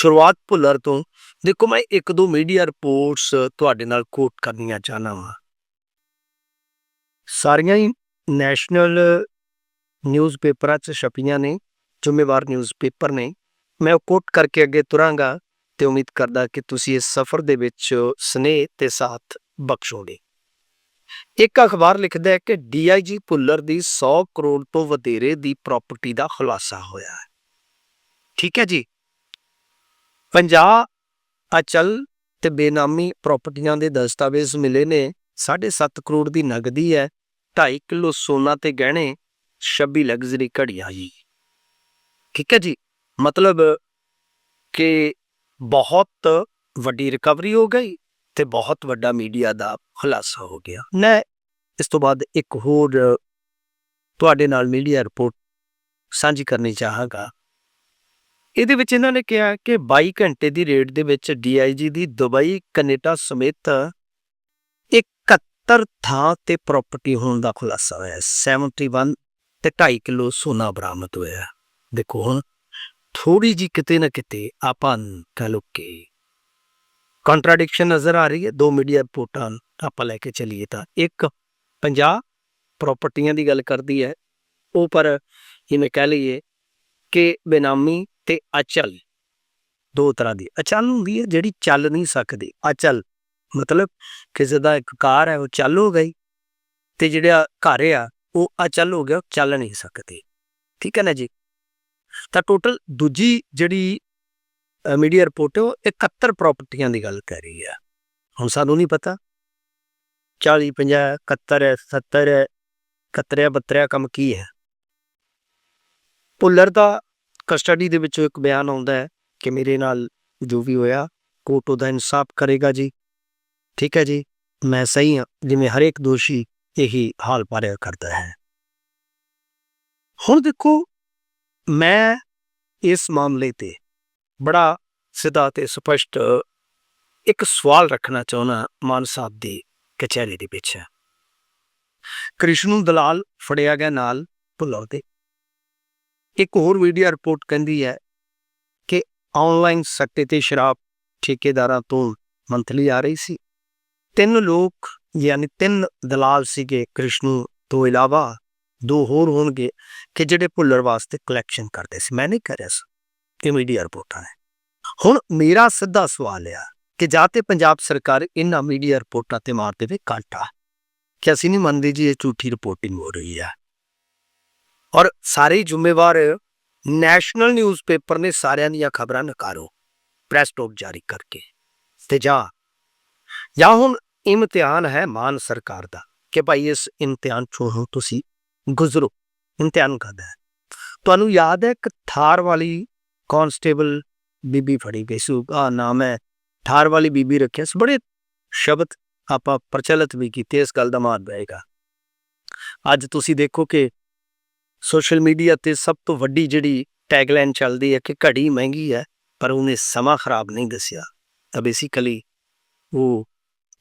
ਸ਼ੁਰੂਆਤ ਭੁੱਲਰ ਤੋਂ, ਦੇਖੋ ਮੈਂ ਇੱਕ ਦੋ ਮੀਡੀਆ ਰਿਪੋਰਟਸ ਤੁਹਾਡੇ ਨਾਲ ਕੋਟ ਕਰਨੀਆਂ ਚਾਹਨਾ ਵਾਂ। ਸਾਰੀਆਂ ਹੀ ਨੈਸ਼ਨਲ ਨਿਊਜ਼ਪੇਪਰਾਂ 'ਚ ਛਪੀਆਂ ਨੇ, ਜ਼ਿੰਮੇਵਾਰ ਨਿਊਜ਼ਪੇਪਰ ਨੇ। ਮੈਂ ਉਹ ਕੋਟ ਕਰਕੇ ਅੱਗੇ ਤੁਰਾਂਗਾ ਤੇ ਉਮੀਦ ਕਰਦਾ ਕਿ ਤੁਸੀਂ ਇਸ ਸਫ਼ਰ ਦੇ ਵਿੱਚ ਸਨੇਹ ਤੇ ਸਾਥ ਬਖਸ਼ੋਗੇ। ਇੱਕ ਅਖਬਾਰ ਲਿਖਦਾ ਹੈ ਕਿ ਡੀਆਈਜੀ ਭੁੱਲਰ ਦੀ 100 ਕਰੋੜ ਤੋਂ ਵਧੇਰੇ ਦੀ ਪ੍ਰਾਪਰਟੀ ਦਾ ਖੁਲਾਸਾ ਹੋਇਆ ਹੈ। ਠੀਕ ਹੈ ਜੀ? 50 ਅਚਲ ਤੇ ਬੇਨਾਮੀ ਪ੍ਰਾਪਰਟੀਆਂ ਦੇ ਦਸਤਾਵੇਜ਼ ਮਿਲੇ ਨੇ। 7.5 ਕਰੋੜ ਦੀ ਨਗਦੀ ਹੈ 2.5 ਕਿਲੋ ਸੋਨਾ ਤੇ ਗਹਿਣੇ 26 ਲਗਜ਼ਰੀ ਘੜੀਆਂ ਜੀ। ਠੀਕ ਹੈ ਜੀ? ਮਤਲਬ ਕਿ ਬਹੁਤ ਵੱਡੀ ਰਿਕਵਰੀ ਹੋ ਗਈ ਤੇ ਬਹੁਤ ਵੱਡਾ ਮੀਡੀਆ ਦਾ ਖੁਲਾਸਾ ਹੋ ਗਿਆ। ਮੈਂ ਇਸ ਤੋਂ ਬਾਅਦ ਇੱਕ ਹੋਰ ਤੁਹਾਡੇ ਨਾਲ ਮੀਡੀਆ ਰਿਪੋਰਟ ਸਾਂਝੀ ਕਰਨੀ ਚਾਹਾਂਗਾ। ਇਹਦੇ ਵਿੱਚ ਇਹਨਾਂ ਨੇ ਕਿਹਾ ਕਿ 22 ਘੰਟੇ ਦੀ ਰੇਡ ਦੇ ਵਿੱਚ ਡੀਆਈਜੀ ਦੀ ਦੁਬਈ ਕੈਨੇਡਾ ਸਮੇਤ 71 ਥਾਂ ਤੇ ਪ੍ਰਾਪਰਟੀ ਹੋਣ ਦਾ ਖੁਲਾਸਾ ਹੋਇਆ ਹੈ। 71 ਤੇ 2.5 ਕਿਲੋ ਸੋਨਾ ਬਰਾਮਦ ਹੋਇਆ। ਦੇਖੋ ਹੁਣ ਥੋੜੀ ਜੀ ਕਿਤੇ ਨਾ ਕਿਤੇ ਆਪਾਂ ਕਹ ਲੋ ਕਿ ਕੰਟਰਡਿਕਸ਼ਨ ਨਜ਼ਰ ਆ ਰਹੀ ਹੈ। ਦੋ ਮੀਡੀਆ ਰਿਪੋਰਟਾਂ ਆਪਾਂ ਲੈ ਕੇ ਚੱਲੀਏ ਤਾਂ ਇੱਕ 50 ਪ੍ਰਾਪਰਟੀਆਂ ਦੀ ਗੱਲ ਕਰਦੀ ਹੈ। ਉਹ ਪਰ ਜਿਵੇਂ ਕਹਿ ਲਈਏ ਕਿ ਬੇਨਾਮੀ ਤੇ ਅਚਲ। ਦੋ ਤਰ੍ਹਾਂ ਦੀ। ਅਚਲ ਹੁੰਦੀ ਹੈ ਜਿਹੜੀ ਚੱਲ ਨਹੀਂ ਸਕਦੀ। ਅਚਲ ਮਤਲਬ ਕਿਸੇ ਦਾ ਇੱਕ ਕਾਰ ਹੈ, ਉਹ ਚੱਲ ਹੋ ਗਈ ਤੇ ਜਿਹੜਾ ਘਰ ਆ, ਉਹ ਅਚਲ ਹੋ ਗਿਆ, ਉਹ ਚੱਲ ਨਹੀਂ ਸਕਦੀ। ਠੀਕ ਹੈ ਨਾ ਜੀ? ਤਾਂ ਟੋਟਲ ਦੂਜੀ ਜਿਹੜੀ ਮੀਡੀਆ ਰਿਪੋਰਟ ਹੈ, ਉਹ 71 ਪ੍ਰਾਪਰਟੀਆਂ ਦੀ ਗੱਲ ਕਰ ਰਹੀ ਹੈ। ਹੁਣ ਸਾਨੂੰ ਨਹੀਂ ਪਤਾ। 40 50 71 ਹੈ 70 ਹੈ 71 72 ਕੰਮ ਕੀ ਹੈ? ਪੁੱਲਰ ਦਾ ਕਸਟਡੀ ਦੇ ਵਿੱਚੋਂ ਇੱਕ ਬਿਆਨ ਆਉਂਦਾ ਹੈ ਕਿ ਮੇਰੇ ਨਾਲ ਜੋ ਵੀ ਹੋਇਆ, ਕੋਰਟ ਉਹਦਾ ਇਨਸਾਫ ਕਰੇਗਾ ਜੀ। ਠੀਕ ਹੈ ਜੀ? ਮੈਂ ਸਹੀ ਹਾਂ, ਜਿਵੇਂ ਹਰੇਕ ਦੋਸ਼ੀ ਇਹੀ ਹਾਲ ਪਾਰਿਆ ਕਰਦਾ ਹੈ। ਹੁਣ ਦੇਖੋ, ਮੈਂ ਇਸ ਮਾਮਲੇ ਤੇ ਬੜਾ ਸਿੱਧਾ ਤੇ ਸਪਸ਼ਟ ਇੱਕ ਸਵਾਲ ਰੱਖਣਾ ਚਾਹੁੰਦਾ ਮਾਨ ਸਾਹਿਬ ਦੀ ਕਚਹਿਰੀ ਦੇ ਪਿੱਛੇ ਕ੍ਰਿਸ਼ਨੂ ਦਲਾਲ ਫੜਿਆ ਗਿਆ ਨਾਲ ਭੁੱਲੋ ਤੇ। ਇੱਕ ਹੋਰ ਮੀਡੀਆ ਰਿਪੋਰਟ ਕਹਿੰਦੀ ਹੈ ਕਿ ਆਨਲਾਈਨ ਸੱਟੇ ਤੇ ਸ਼ਰਾਬ ਠੇਕੇਦਾਰਾਂ ਤੋਂ ਮੰਥਲੀ ਆ ਰਹੀ ਸੀ। ਤਿੰਨ ਲੋਕ, ਯਾਨੀ ਤਿੰਨ ਦਲਾਲ ਸੀਗੇ ਕ੍ਰਿਸ਼ਨੂ, ਤੋਂ ਇਲਾਵਾ ਦੋ ਹੋਰ ਹੋਣਗੇ ਕਿ ਜਿਹੜੇ ਭੁੱਲਰ ਵਾਸਤੇ ਕਲੈਕਸ਼ਨ ਕਰਦੇ ਸੀ। ਮੈਂ ਨਹੀਂ ਕਰਿਆ ਸੀ ਇਹ ਮੀਡੀਆ ਰਿਪੋਰਟਾਂ ਨੇ। ਹੁਣ ਮੇਰਾ ਸਿੱਧਾ ਸਵਾਲ ਆ ਕਿ ਜਾਂ ਤੇ ਪੰਜਾਬ ਸਰਕਾਰ ਇਹਨਾਂ ਮੀਡੀਆ ਰਿਪੋਰਟਾਂ ਤੇ ਮਾਰ ਦੇਵੇ ਕਾਂਟਾ ਕਿ ਅਸੀਂ ਨਹੀਂ ਮੰਨਦੇ ਜੀ ਇਹ ਝੂਠੀ ਰਿਪੋਰਟਿੰਗ ਹੋ ਰਹੀ ਹੈ ਔਰ ਸਾਰੇ ਜ਼ਿੰਮੇਵਾਰ ਨੈਸ਼ਨਲ ਨਿਊਜ਼ਪੇਪਰ ਨੇ ਸਾਰਿਆਂ ਦੀਆਂ ਖਬਰਾਂ ਨਕਾਰੋ, ਪ੍ਰੈਸ ਟੋਕ ਜਾਰੀ ਕਰਕੇ। ਤੇ ਜਾ, ਜਾਂ ਹੁਣ ਇਮਤਿਹਾਨ ਹੈ ਮਾਨ ਸਰਕਾਰ ਦਾ ਕਿ ਭਾਈ ਇਸ ਇਮਤਿਹਾਨ ਚੋਂ ਤੁਸੀਂ ਗੁਜ਼ਰੋ, ਇਮਤਿਹਾਨ ਕਰਦਾ ਤੁਹਾਨੂੰ ਯਾਦ ਹੈ ਕਿ ਥਾਰ ਵਾਲੀ ਕਾਂਸਟੇਬਲ ਬੀਬੀ ਫੜੀ ਗਈ ਸੀ ਆ ਨਾਮ ਹੈ ਥਾਰ ਵਾਲੀ ਬੀਬੀ ਰੱਖਿਆ ਸੀ, ਬੜੇ ਸ਼ਬਦ ਆਪਾਂ ਪ੍ਰਚਲਿਤ ਵੀ ਕੀਤੇ, ਇਸ ਗੱਲ ਦਾ ਮਾਨ ਬਏਗਾ ਅੱਜ ਤੁਸੀਂ ਦੇਖੋ ਕਿ ਸੋਸ਼ਲ ਮੀਡੀਆ ਤੇ ਸਭ ਤੋਂ ਵੱਡੀ ਜਿਹੜੀ ਟੈਗਲਾਈਨ ਚੱਲਦੀ ਹੈ ਕਿ ਘੜੀ ਮਹਿੰਗੀ ਹੈ, ਪਰ ਉਹਨੇ ਸਮਾਂ ਖਰਾਬ ਨਹੀਂ ਦੱਸਿਆ। ਤਾਂ ਬੇਸਿਕਲੀ ਉਹ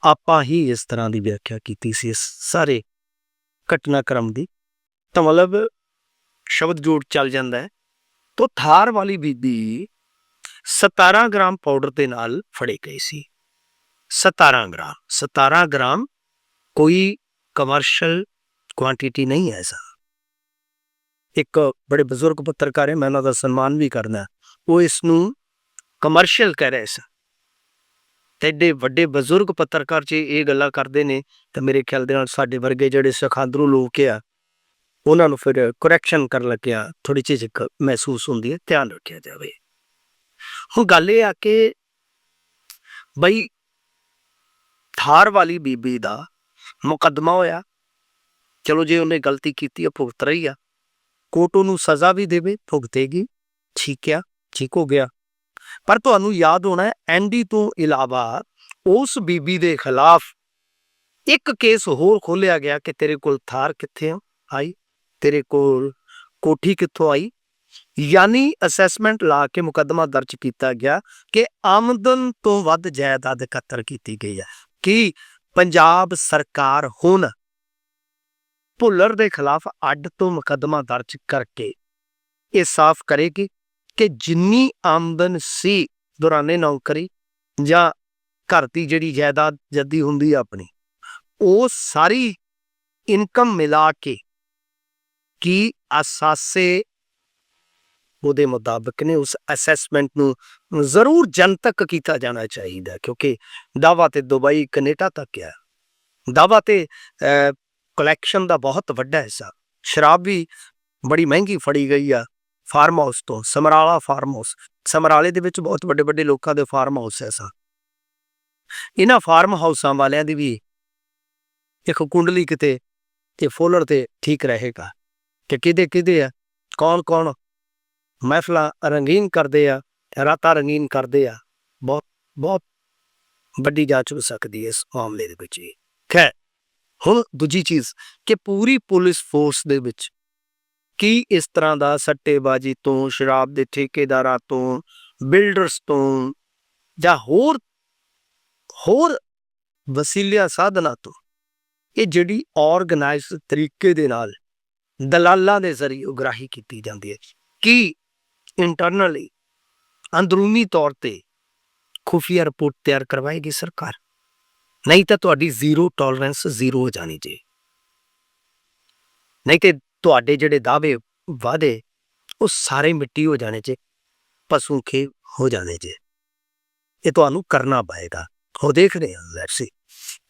ਆਪਾਂ ਹੀ ਇਸ ਤਰ੍ਹਾਂ ਦੀ ਵਿਆਖਿਆ ਕੀਤੀ ਸੀ ਇਸ ਸਾਰੇ ਘਟਨਾਕ੍ਰਮ ਦੀ। ਤਾਂ ਮਤਲਬ ਸ਼ਬਦ ਜੋੜ ਚੱਲ ਜਾਂਦਾ ਹੈ। ਤੋਂ ਥਾਰ ਵਾਲੀ ਬੀਬੀ 17 ਗ੍ਰਾਮ ਪਾਊਡਰ ਦੇ ਨਾਲ ਫੜੇ ਗਈ ਸੀ। 17 ਗ੍ਰਾਮ 17 ਗ੍ਰਾਮ ਕੋਈ ਕਮਰਸ਼ੀਅਲ ਕੁਆਂਟੀਟੀ ਨਹੀਂ ਹੈ ਐਸਾ ਇੱਕ ਬੜੇ ਬਜ਼ੁਰਗ ਪੱਤਰਕਾਰ ਹੈ, ਮੈਂ ਉਹਨਾਂ ਦਾ ਸਨਮਾਨ ਵੀ ਕਰਨਾ ਉਹ ਇਸ ਨੂੰ ਕਮਰਸ਼ੀਅਲ ਕਹਿ ਰਹੇ ਸਨ। ਤੇ ਵੱਡੇ ਬਜ਼ੁਰਗ ਪੱਤਰਕਾਰ ਜੀ ਇਹ ਗੱਲਾਂ ਕਰਦੇ ਨੇ, ਤਾਂ ਮੇਰੇ ਖਿਆਲ ਦੇ ਨਾਲ ਸਾਡੇ ਵਰਗੇ ਜਿਹੜੇ ਸਖਾਂਦਰੂ ਲੋਕ ਆ, ਉਹਨਾਂ ਨੂੰ ਫਿਰ ਕਰੈਕਸ਼ਨ ਕਰਨ ਲੱਗਿਆ ਥੋੜੀ ਝਿਜਕ ਮਹਿਸੂਸ ਹੁੰਦੀ ਹੈ, ਧਿਆਨ ਰੱਖਿਆ ਜਾਵੇ। ਹੁਣ ਗੱਲ ਇਹ ਆ ਕਿ ਬਈ ਥਾਰ ਵਾਲੀ ਬੀਬੀ ਦਾ ਮੁਕੱਦਮਾ ਹੋਇਆ। ਚਲੋ ਜੇ ਉਹਨੇ ਗਲਤੀ ਕੀਤੀ, ਉਹ ਭੁਗਤ ਰਹੀ ਆ। ਕੋਟੋ ਨੂੰ ਸਜ਼ਾ ਵੀ ਦੇਵੇ ਭੁਗਤੇਗੀ ਠੀਕ ਆ, ਠੀਕ ਹੋ ਗਿਆ। ਪਰ ਤੁਹਾਨੂੰ ਯਾਦ ਹੋਣਾ ਐਂਡੀ ਤੋਂ ਇਲਾਵਾ ਉਸ ਬੀਬੀ ਦੇ ਖਿਲਾਫ ਇੱਕ ਕੇਸ ਹੋਰ ਖੋਲਿਆ ਗਿਆ ਕਿ ਤੇਰੇ ਕੋਲ ਥਾਰ ਕਿੱਥੇ ਆਈ। ਤੇਰੇ ਕੋਲ ਕੋਠੀ ਕਿੱਥੋਂ ਆਈ? ਯਾਨੀ ਅਸੈਸਮੈਂਟ ਲਾ ਕੇ ਮੁਕੱਦਮਾ ਦਰਜ ਕੀਤਾ ਗਿਆ ਕਿ ਆਮਦਨ ਤੋਂ ਵੱਧ ਜਾਇਦਾਦ ਇਕੱਤਰ ਕੀਤੀ ਗਈ ਹੈ। ਕਿ ਪੰਜਾਬ ਸਰਕਾਰ ਹੁਣ ਭੁੱਲਰ ਦੇ ਖਿਲਾਫ ਅੱਡ ਤੋਂ ਮੁਕੱਦਮਾ ਦਰਜ ਕਰਕੇ ਇਹ ਸਾਫ਼ ਕਰੇਗੀ ਕਿ ਜਿੰਨੀ ਆਮਦਨ ਸੀ ਦੌਰਾਨੇ ਨੌਕਰੀ ਜਾਂ ਘਰ ਦੀ ਜਿਹੜੀ ਜਾਇਦਾਦ ਜੱਦੀ ਹੁੰਦੀ ਆ ਆਪਣੀ, ਉਹ ਸਾਰੀ ਇਨਕਮ ਮਿਲਾ ਕੇ ਕੀ ਅਸਾਸੇ ਉਹਦੇ ਮੁਤਾਬਕ ਨੇ ਉਸ ਅਸੈਸਮੈਂਟ ਨੂੰ ਜ਼ਰੂਰ ਜਨਤਕ ਕੀਤਾ ਜਾਣਾ ਚਾਹੀਦਾ ਕਿਉਂਕਿ ਦਾਵਾ ਤੇ ਦੁਬਈ ਕੈਨੇਡਾ ਤੱਕ ਹੈ ਦਾਵਾ ਤੇ ਕਲੈਕਸ਼ਨ ਦਾ ਬਹੁਤ ਵੱਡਾ ਹਿੱਸਾ। ਸ਼ਰਾਬ ਵੀ ਬੜੀ ਮਹਿੰਗੀ ਫੜੀ ਗਈ ਆ ਫਾਰਮ ਹਾਊਸ ਤੋਂ, ਸਮਰਾਲਾ ਫਾਰਮ ਹਾਊਸ ਸਮਰਾਲੇ ਦੇ ਵਿੱਚ ਬਹੁਤ ਵੱਡੇ ਵੱਡੇ ਲੋਕਾਂ ਦੇ ਫਾਰਮ ਹਾਊਸ ਐ ਸਾ ਇਹਨਾਂ ਫਾਰਮ ਹਾਊਸਾਂ ਵਾਲਿਆਂ ਦੀ ਵੀ ਇੱਕ ਕੁੰਡਲੀ ਕਿਤੇ ਤੇ ਫੋਲਰ ਤੇ ਠੀਕ ਰਹੇਗਾ। ਕਿ ਕਿਹਦੇ ਕਿਹਦੇ ਆ? ਕੌਣ ਕੌਣ ਮਹਿਫਲਾਂ ਰੰਗੀਨ ਕਰਦੇ ਆ, ਰਾਤਾਂ ਰੰਗੀਨ ਕਰਦੇ ਆ। ਬਹੁਤ ਬਹੁਤ ਵੱਡੀ ਜਾਂਚ ਹੋ ਸਕਦੀ ਹੈ ਇਸ ਮਾਮਲੇ ਦੇ ਵਿੱਚ ਇਹ ਖੈਰ। ਹੁਣ ਦੂਜੀ ਚੀਜ਼ ਕਿ ਪੂਰੀ ਪੁਲਿਸ ਫੋਰਸ ਦੇ ਵਿੱਚ ਕੀ ਇਸ ਤਰ੍ਹਾਂ ਦਾ ਸੱਟੇਬਾਜ਼ੀ ਤੋਂ, ਸ਼ਰਾਬ ਦੇ ਠੇਕੇਦਾਰਾਂ ਤੋਂ, ਬਿਲਡਰਸ ਤੋਂ ਜਾਂ ਹੋਰ ਹੋਰ ਵਸੀਲਿਆਂ ਸਾਧਨਾਂ ਤੋਂ ਇਹ ਜਿਹੜੀ ਆਰਗੇਨਾਈਜ਼ਡ ਤਰੀਕੇ ਦੇ ਨਾਲ ਦਲਾਲਾਂ ਦੇ ਜ਼ਰੀਏ ਉਗਰਾਹੀ ਕੀਤੀ ਜਾਂਦੀ ਹੈ। ਕੀ ਇੰਟਰਨਲੀ ਅੰਦਰੂਨੀ ਤੌਰ ਤੇ ਖੁਫੀਆ ਰਿਪੋਰਟ ਤਿਆਰ ਕਰਵਾਏਗੀ ਸਰਕਾਰ? ਨਹੀਂ ਤਾਂ ਤੁਹਾਡੀ ਜ਼ੀਰੋ ਟੋਲਰੈਂਸ ਜ਼ੀਰੋ ਹੋ ਜਾਣੀ ਜੇ। ਨਹੀਂ ਤੇ ਤੁਹਾਡੇ ਜਿਹੜੇ ਦਾਅਵੇ ਵਾਅਦੇ, ਉਹ ਸਾਰੇ ਮਿੱਟੀ ਹੋ ਜਾਣੇ ਜੇ ਪਸ਼ੂ ਖੇ ਹੋ ਜਾਣੇ ਜੇ। ਇਹ ਤੁਹਾਨੂੰ ਕਰਨਾ ਪਏਗਾ। ਉਹ ਦੇਖ ਰਹੇ ਹਾਂ ਲੈਟਸ ਸੀ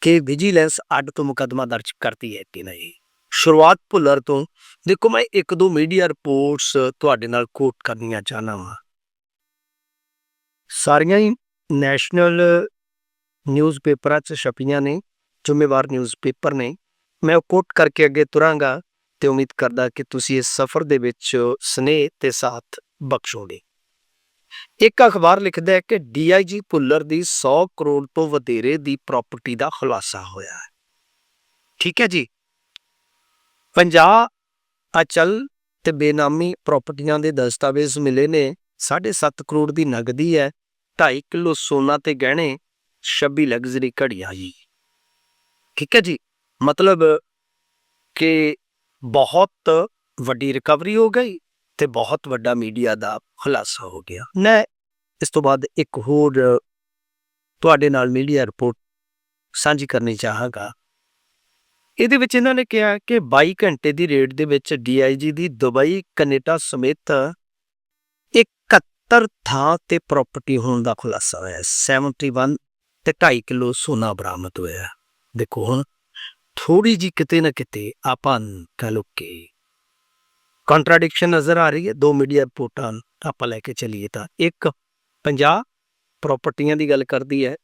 ਕਿ ਵਿਜੀਲੈਂਸ ਅੱਡ ਤੋਂ ਮੁਕਦਮਾ ਦਰਜ ਕਰਦੀ ਹੈ ਕਿ ਨਹੀਂ। ਸ਼ੁਰੂਆਤ ਭੁੱਲਰ ਤੋਂ, ਦੇਖੋ ਮੈਂ ਇੱਕ ਦੋ ਮੀਡੀਆ ਰਿਪੋਰਟਸ ਤੁਹਾਡੇ ਨਾਲ ਕੋਟ ਕਰਨੀਆਂ ਚਾਹਨਾ ਵਾਂ। ਸਾਰੀਆਂ ਹੀ ਨੈਸ਼ਨਲ ਨਿਊਜ਼ਪੇਪਰਾਂ 'ਚ ਛਪੀਆਂ ਨੇ, ਜ਼ਿੰਮੇਵਾਰ ਨਿਊਜ਼ਪੇਪਰ ਨੇ। ਮੈਂ ਉਹ ਕੋਟ ਕਰਕੇ ਅੱਗੇ ਤੁਰਾਂਗਾ ਤੇ ਉਮੀਦ ਕਰਦਾ ਕਿ ਤੁਸੀਂ ਇਸ ਸਫ਼ਰ ਦੇ ਵਿੱਚ ਸਨੇਹ ਤੇ ਸਾਥ ਬਖਸ਼ੋਗੇ। ਇੱਕ ਅਖਬਾਰ ਲਿਖਦਾ ਹੈ ਕਿ ਡੀਆਈਜੀ ਭੁੱਲਰ ਦੀ 100 ਕਰੋੜ ਤੋਂ ਵਧੇਰੇ ਦੀ ਪ੍ਰਾਪਰਟੀ ਦਾ ਖੁਲਾਸਾ ਹੋਇਆ ਹੈ। ਠੀਕ ਹੈ ਜੀ? 50 ਅਚਲ ਤੇ ਬੇਨਾਮੀ ਪ੍ਰਾਪਰਟੀਆਂ ਦੇ ਦਸਤਾਵੇਜ਼ ਮਿਲੇ ਨੇ। 7.5 ਕਰੋੜ ਦੀ ਨਗਦੀ ਹੈ। 2.5 ਕਿਲੋ ਸੋਨਾ ਤੇ ਗਹਿਣੇ 26 ਲਗਜ਼ਰੀ ਘੜੀ ਆਈ ਠੀਕ ਹੈ ਜੀ? ਮਤਲਬ ਕਿ ਬਹੁਤ ਵੱਡੀ ਰਿਕਵਰੀ ਹੋ ਗਈ ਤੇ ਬਹੁਤ ਵੱਡਾ ਮੀਡੀਆ ਦਾ ਖੁਲਾਸਾ ਹੋ ਗਿਆ। ਮੈਂ ਇਸ ਤੋਂ ਬਾਅਦ ਇੱਕ ਹੋਰ ਤੁਹਾਡੇ ਨਾਲ ਮੀਡੀਆ ਰਿਪੋਰਟ ਸਾਂਝੀ ਕਰਨੀ ਚਾਹਾਂਗਾ। ਇਹਦੇ ਵਿੱਚ ਇਹਨਾਂ ਨੇ ਕਿਹਾ ਕਿ 22 ਘੰਟੇ ਦੀ ਰੇਡ ਦੇ ਵਿੱਚ ਡੀਆਈਜੀ ਦੀ ਦੁਬਈ, ਕੈਨੇਡਾ ਸਮੇਤ 71 ਥਾਂ ਤੇ ਪ੍ਰਾਪਰਟੀ ਹੋਣ ਦਾ ਖੁਲਾਸਾ ਹੋਇਆ। ਹੈ। 71 ਤੇ 2.5 ਕਿਲੋ ਸੋਨਾ ਬਰਾਮਦ ਹੋਇਆ। ਦੇਖੋ ਹੁਣ ਥੋੜੀ ਜੀ ਕਿਤੇ ਨਾ ਕਿਤੇ ਆਪਾਂ ਕਹ ਲੋ ਕਿ ਕੰਟਰਡਿਕਸ਼ਨ ਨਜ਼ਰ ਆ ਰਹੀ ਹੈ, ਦੋ ਮੀਡੀਆ ਰਿਪੋਰਟਾਂ ਆਪਾਂ ਲੈ ਕੇ ਚੱਲੀਏ ਤਾਂ। ਇੱਕ 50 ਪ੍ਰਾਪਰਟੀਆਂ ਦੀ ਗੱਲ ਕਰਦੀ ਹੈ